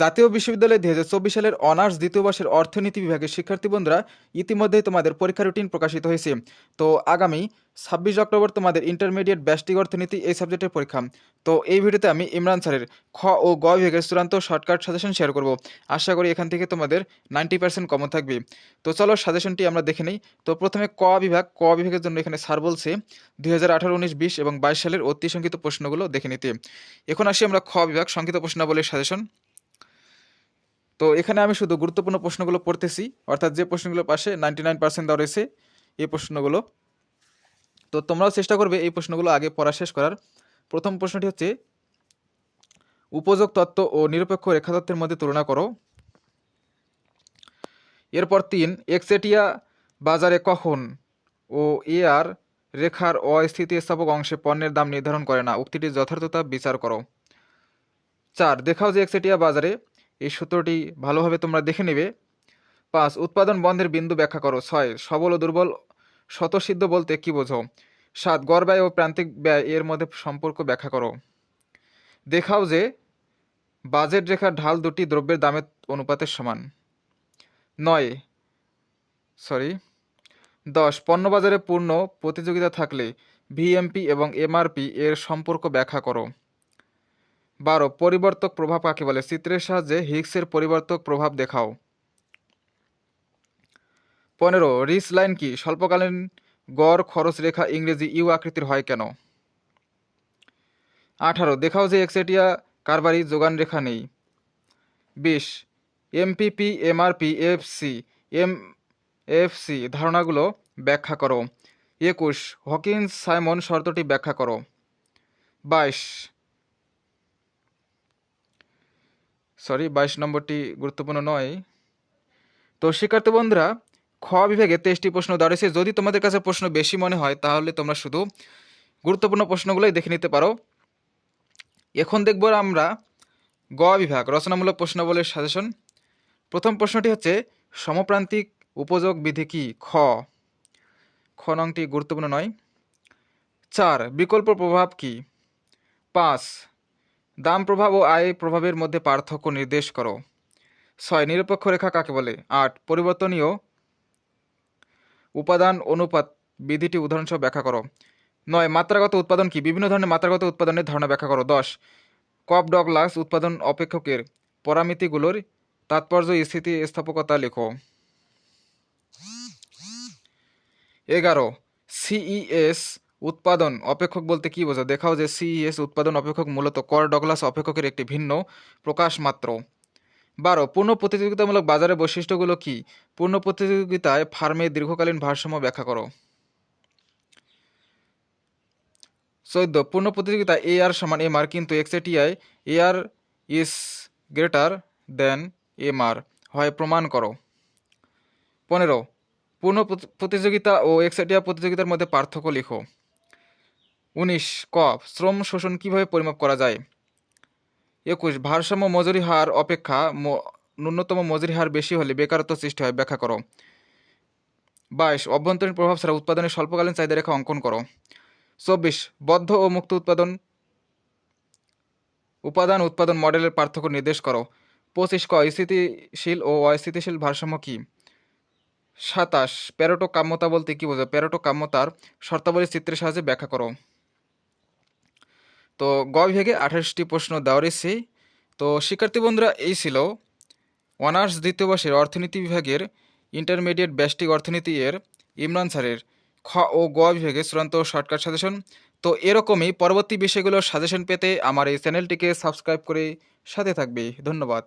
জাতীয় বিশ্ববিদ্যালয়ে দুই হাজার চব্বিশ সালের অনার্স দ্বিতীয় বর্ষের অর্থনীতি বিভাগের শিক্ষার্থী বন্ধুরা, ইতিমধ্যেই তোমাদের পরীক্ষা রুটিন প্রকাশিত হয়েছে। তো আগামী ছাব্বিশ অক্টোবর তোমাদের ইন্টারমিডিয়েট ব্যাস্টিক অর্থনীতি এই সাবজেক্টের পরীক্ষা। তো এই ভিডিওতে আমি ইমরান স্যারের খ ও গ বিভাগের চূড়ান্ত শর্টকাট সাজেশন শেয়ার করব। আশা করি এখান থেকে তোমাদের নাইনটি পার্সেন্ট কমন থাকবে। তো চলো সাজেশনটি আমরা দেখে নিই। তো প্রথমে ক বিভাগ, ক বিভাগের জন্য এখানে স্যার বলছে দুই হাজার আঠারো, উনিশ, বিশ এবং বাইশ সালের অতি সংখ্যিত প্রশ্নগুলো দেখে নিতে। এখন আসি আমরা খ বিভাগ, সংক্ষিপ্ত প্রশ্নাবলীর সাজেশন তো এখানে আমি শুধু গুরুত্বপূর্ণ প্রশ্নগুলো পড়তেছি, অর্থাৎ যে প্রশ্নগুলো পাশে নাইনটি নাইন পার্সেন্ট দেওয়া রয়েছে, এই প্রশ্নগুলো। তো তোমরাও চেষ্টা করবে এই প্রশ্নগুলো আগে পড়া শেষ করার। প্রথম প্রশ্নটি হচ্ছে উপযোগ তত্ত্ব ও নিরপেক্ষ রেখাতত্ত্বের মধ্যে তুলনা করো। এরপর তিন একচেটিয়া বাজারে কখন ও এ আর রেখার অস্থিতিস্থাপক অংশে পণ্যের দাম নির্ধারণ করে না? উক্তিটির যথার্থতা বিচার করো। চার, দেখাও যে একচেটিয়া বাজারে এই সূত্রটি ভালোভাবে তোমরা দেখে নেবে। পাঁচ, উৎপাদন বন্ধের বিন্দু ব্যাখ্যা করো। ছয়, সবল ও দুর্বল স্বতঃসিদ্ধ বলতে কি বোঝো? সাত, গড় ব্যয় ও প্রান্তিক ব্যয় এর মধ্যে সম্পর্ক ব্যাখ্যা করো। দেখাও যে বাজেট রেখার ঢাল দুটি দ্রব্যের দামের অনুপাতের সমান। নয় সরি দশ, পণ্য বাজারে পূর্ণ প্রতিযোগিতা থাকলে ভিএমপি এবং এমআরপি এর সম্পর্ক ব্যাখ্যা করো। বারো, পরিবর্তক প্রভাব কাকে বলে? চিত্রের সাহায্যে হিগসের পরিবর্তক প্রভাব দেখাও। পনেরো রিস লাইন কি? স্বল্পকালীন গড় খরচ রেখা ইংরেজি ইউ আকৃতির হয় কেন? আঠারো, দেখাও যে একচেটিয়া কারবারি যোগান রেখা নেই। বিশ, MPP, MRP FC M FC ধারণাগুলো ব্যাখ্যা করো। একুশ, হকিন্স সাইমন শর্তটি ব্যাখ্যা করো। বাইশ সরি, বাইশ নম্বরটি গুরুত্বপূর্ণ নয়। তো শিক্ষার্থী বন্ধুরা, খ বিভাগে তেইশটি প্রশ্ন দাঁড়িয়েছে। যদি তোমাদের কাছে প্রশ্ন বেশি মনে হয়, তাহলে তোমরা শুধু গুরুত্বপূর্ণ প্রশ্নগুলোই দেখে নিতে পারো। এখন দেখব আমরা গ বিভাগ, রচনামূলক প্রশ্নাবলীর সাজেশন প্রথম প্রশ্নটি হচ্ছে, সমপ্রান্তিক উপযোগ বিধি কি? খ। খ নংটি গুরুত্বপূর্ণ নয়। চার, বিকল্প প্রভাব কি? পাঁচ দাম প্রভাব ও আয় প্রভাবের মধ্যে পার্থক্য নির্দেশ করো। ছয় নিরপেক্ষ রেখা কাকে বলে? আট, পরিবর্তনীয় উপাদান অনুপাত বিধিটি উদাহরণসহ ব্যাখ্যা করো। নয়, মাত্রাগত উৎপাদন কি? বিভিন্ন ধরনের মাত্রাগত উৎপাদনের ধারণা ব্যাখ্যা করো। দশ, কপ ডগলাস উৎপাদন অপেক্ষকের পরামিতিগুলোর তাৎপর্য, স্থিতি, স্থাপকতা লেখো। এগারো, সিইএস উৎপাদন, অপেক্ষক বলতে কি বোঝো দেখাও যে সিইএস উৎপাদন অপেক্ষক মূলত কর ডগলাস অপেক্ষকের একটি ভিন্ন প্রকাশ মাত্র। বারো, পূর্ণ প্রতিযোগিতামূলক বাজারের বৈশিষ্ট্যগুলো কি? পূর্ণ প্রতিযোগিতায় ফার্মে দীর্ঘকালীন ভারসাম্য ব্যাখ্যা করো। চোদ্দ, পূর্ণ প্রতিযোগিতা এ আর সমান এম আর কিন্তু এক্সএটিআই A R is greater than M R হয় প্রমাণ করো। পনেরো, পূর্ণ প্রতিযোগিতা ও এক্সএটিআই প্রতিযোগিতার মধ্যে পার্থক্য লিখো। উনিশ ক, শ্রম শোষণ কীভাবে পরিমাপ করা যায়? একুশ, ভারসাম্য মজুরি হার অপেক্ষা ন্যূনতম মজুরি হার বেশি হলে বেকারত্ব সৃষ্টি হয়, ব্যাখ্যা করো। বাইশ, অভ্যন্তরীণ প্রভাব ছাড়া উৎপাদনের স্বল্পকালীন চাহিদা রেখা অঙ্কন করো। চব্বিশ, বদ্ধ ও মুক্ত উৎপাদন, উপাদান উৎপাদন মডেলের পার্থক্য নির্দেশ করো। পঁচিশ, ক, স্থিতিশীল ও অস্থিতিশীল ভারসাম্য কী? সাতাশ প্যারোটো কাম্যতা বলতে কী বোঝো প্যারোটো কাম্যতার শর্তাবলী চিত্রের সাহায্যে ব্যাখ্যা করো। তো গ বিভাগে আঠাশটি প্রশ্ন দেওয়া রয়েছে। তো শিক্ষার্থী বন্ধুরা, এই ছিল অনার্স দ্বিতীয় বর্ষের অর্থনীতি বিভাগের ইন্টারমিডিয়েট ব্যাস্টিক অর্থনীতি এর ইমরান স্যারের খ ও গ বিভাগে চূড়ান্ত শর্টকাট সাজেশন। তো এরকমই পরবর্তী বিষয়গুলোর সাজেশন পেতে আমার এই চ্যানেলটিকে সাবস্ক্রাইব করে সাথে থাকবে। ধন্যবাদ।